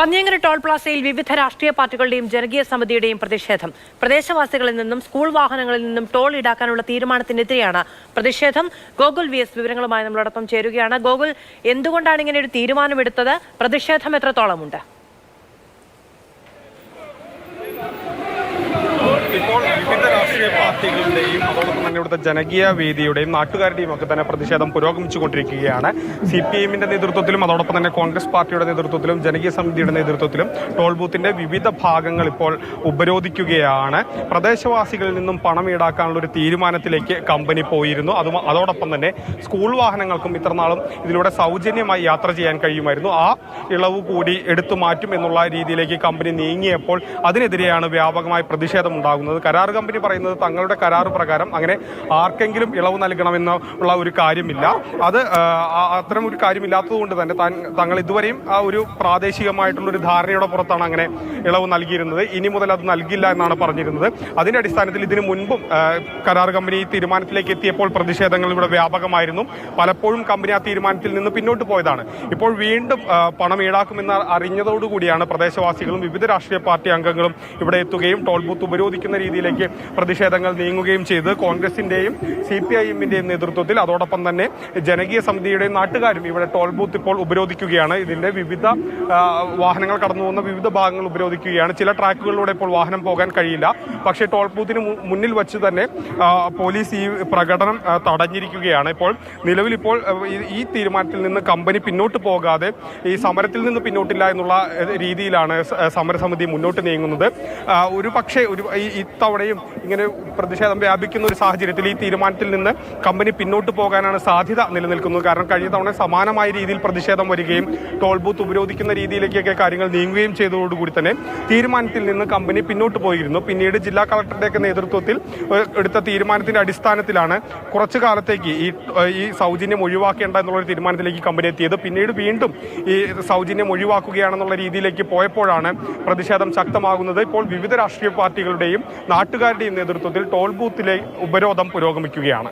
Panniyankara toll പ്ലാസയിൽ വിവിധ രാഷ്ട്രീയ പാർട്ടികളുടെയും ജനകീയ സമിതിയുടെയും പ്രതിഷേധം. പ്രദേശവാസികളിൽ നിന്നും സ്കൂൾ വാഹനങ്ങളിൽ നിന്നും ടോൾ ഈടാക്കാനുള്ള തീരുമാനത്തിനെതിരെയാണ് പ്രതിഷേധം. ഗോകുൽ വി എസ് വിവരങ്ങളുമായി നമ്മളോടൊപ്പം ചേരുകയാണ്. ഗോകുൽ എന്തുകൊണ്ടാണ് ഇങ്ങനെ ഒരു തീരുമാനമെടുത്തത്? പ്രതിഷേധം എത്രത്തോളമുണ്ട്? പാർട്ടികളുടെയും അതോടൊപ്പം തന്നെ ഇവിടുത്തെ ജനകീയ വേദിയുടെയും നാട്ടുകാരുടെയും ഒക്കെ തന്നെ പ്രതിഷേധം പുരോഗമിച്ചുകൊണ്ടിരിക്കുകയാണ്. സി പി എമ്മിന്റെ നേതൃത്വത്തിലും അതോടൊപ്പം തന്നെ കോൺഗ്രസ് പാർട്ടിയുടെ നേതൃത്വത്തിലും ജനകീയ സമിതിയുടെ നേതൃത്വത്തിലും ടോൾ ബൂത്തിന്റെ വിവിധ ഭാഗങ്ങൾ ഇപ്പോൾ ഉപരോധിക്കുകയാണ്. പ്രദേശവാസികളിൽ നിന്നും പണം ഈടാക്കാനുള്ള ഒരു തീരുമാനത്തിലേക്ക് കമ്പനി പോയിരുന്നു. അതും അതോടൊപ്പം തന്നെ സ്കൂൾ വാഹനങ്ങൾക്കും ഇത്രനാളും ഇതിലൂടെ സൗജന്യമായി യാത്ര ചെയ്യാൻ കഴിയുമായിരുന്നു. ആ ഇളവ് കൂടി എടുത്തു മാറ്റും എന്നുള്ള രീതിയിലേക്ക് കമ്പനി നീങ്ങിയപ്പോൾ അതിനെതിരെയാണ് വ്യാപകമായി പ്രതിഷേധം ഉണ്ടാകുന്നത്. കരാർ കമ്പനി പറയുന്നത് തങ്ങളുടെ കരാർ പ്രകാരം അങ്ങനെ ആർക്കെങ്കിലും ഇളവ് നൽകണമെന്നുള്ള ഒരു കാര്യമില്ല. അത് അത്തരം ഒരു കാര്യമില്ലാത്തതുകൊണ്ട് തന്നെ തങ്ങൾ ഇതുവരെയും ആ ഒരു പ്രാദേശികമായിട്ടുള്ള ഒരു ധാരണയുടെ പുറത്താണ് അങ്ങനെ ഇളവ് നൽകിയിരുന്നത്. ഇനി മുതൽ അത് നൽകില്ല എന്നാണ് പറഞ്ഞിരുന്നത്. അതിന്റെ അടിസ്ഥാനത്തിൽ ഇതിനു മുൻപും കരാർ കമ്പനി തീരുമാനത്തിലേക്ക് എത്തിയപ്പോൾ പ്രതിഷേധങ്ങൾ ഇവിടെ വ്യാപകമായിരുന്നു. പലപ്പോഴും കമ്പനി ആ തീരുമാനത്തിൽ നിന്ന് പിന്നോട്ട് പോയതാണ്. ഇപ്പോൾ വീണ്ടും പണം ഈടാക്കുമെന്ന് അറിഞ്ഞതോടുകൂടിയാണ് പ്രദേശവാസികളും വിവിധ രാഷ്ട്രീയ പാർട്ടി അംഗങ്ങളും ഇവിടെ എത്തുകയും ടോൾ ബൂത്ത് ഉപരോധിക്കുന്ന രീതിയിലേക്ക് പ്രതിഷേധങ്ങൾ നീങ്ങുകയും ചെയ്ത് കോൺഗ്രസിന്റെയും സി പി ഐ എമ്മിന്റെയും നേതൃത്വത്തിൽ അതോടൊപ്പം തന്നെ ജനകീയ സമിതിയുടെയും നാട്ടുകാരും ഇവിടെ ടോൾ ബൂത്ത് ഇപ്പോൾ ഉപരോധിക്കുകയാണ്. ഇതിന്റെ വിവിധ വാഹനങ്ങൾ കടന്നു പോകുന്ന വിവിധ ഭാഗങ്ങൾ ഉപരോധിക്കുകയാണ്. ചില ട്രാക്കുകളിലൂടെ ഇപ്പോൾ വാഹനം പോകാൻ കഴിയില്ല. പക്ഷേ ടോൾ ബൂത്തിന് മുന്നിൽ വെച്ച് തന്നെ പോലീസ് ഈ പ്രകടനം തടഞ്ഞിരിക്കുകയാണ്. ഇപ്പോൾ നിലവിൽ ഇപ്പോൾ ഈ- തീരുമാനത്തിൽ നിന്ന് കമ്പനി പിന്നോട്ട് പോകാതെ ഈ സമരത്തിൽ നിന്ന് പിന്നോട്ടില്ല എന്നുള്ള രീതിയിലാണ് സമരസമിതി മുന്നോട്ട് നീങ്ങുന്നത്. ഒരു പക്ഷേ ഒരു ഇത്തവണയും ഇങ്ങനെ പ്രതിഷേധം വ്യാപിക്കുന്ന ഒരു സാഹചര്യത്തിൽ ഈ തീരുമാനത്തിൽ നിന്ന് കമ്പനി പിന്നോട്ട് പോകാനാണ് സാധ്യത നിലനിൽക്കുന്നത്. കാരണം കഴിഞ്ഞ തവണ സമാനമായ രീതിയിൽ പ്രതിഷേധം വരികയും ടോൾ ബൂത്ത് ഉപരോധിക്കുന്ന രീതിയിലേക്കൊക്കെ കാര്യങ്ങൾ നീങ്ങുകയും ചെയ്തതോടുകൂടി തന്നെ തീരുമാനത്തിൽ നിന്ന് കമ്പനി പിന്നോട്ട് പോയിരുന്നു. പിന്നീട് ജില്ലാ കളക്ടറുടെയൊക്കെ നേതൃത്വത്തിൽ എടുത്ത തീരുമാനത്തിന്റെ അടിസ്ഥാനത്തിലാണ് കുറച്ചു കാലത്തേക്ക് ഈ ഈ സൗജന്യം ഒഴിവാക്കേണ്ട എന്നുള്ള തീരുമാനത്തിലേക്ക് കമ്പനി എത്തിയത്. പിന്നീട് വീണ്ടും ഈ സൗജന്യം ഒഴിവാക്കുകയാണെന്നുള്ള രീതിയിലേക്ക് പോയപ്പോഴാണ് പ്രതിഷേധം ശക്തമാകുന്നത്. ഇപ്പോൾ വിവിധ രാഷ്ട്രീയ പാർട്ടികളുടെയും നാട്ടുകാരുടെയും നേതൃത്വത്തിൽ ടോൾ ബൂത്തിലെ ഉപരോധം പുരോഗമിക്കുകയാണ്.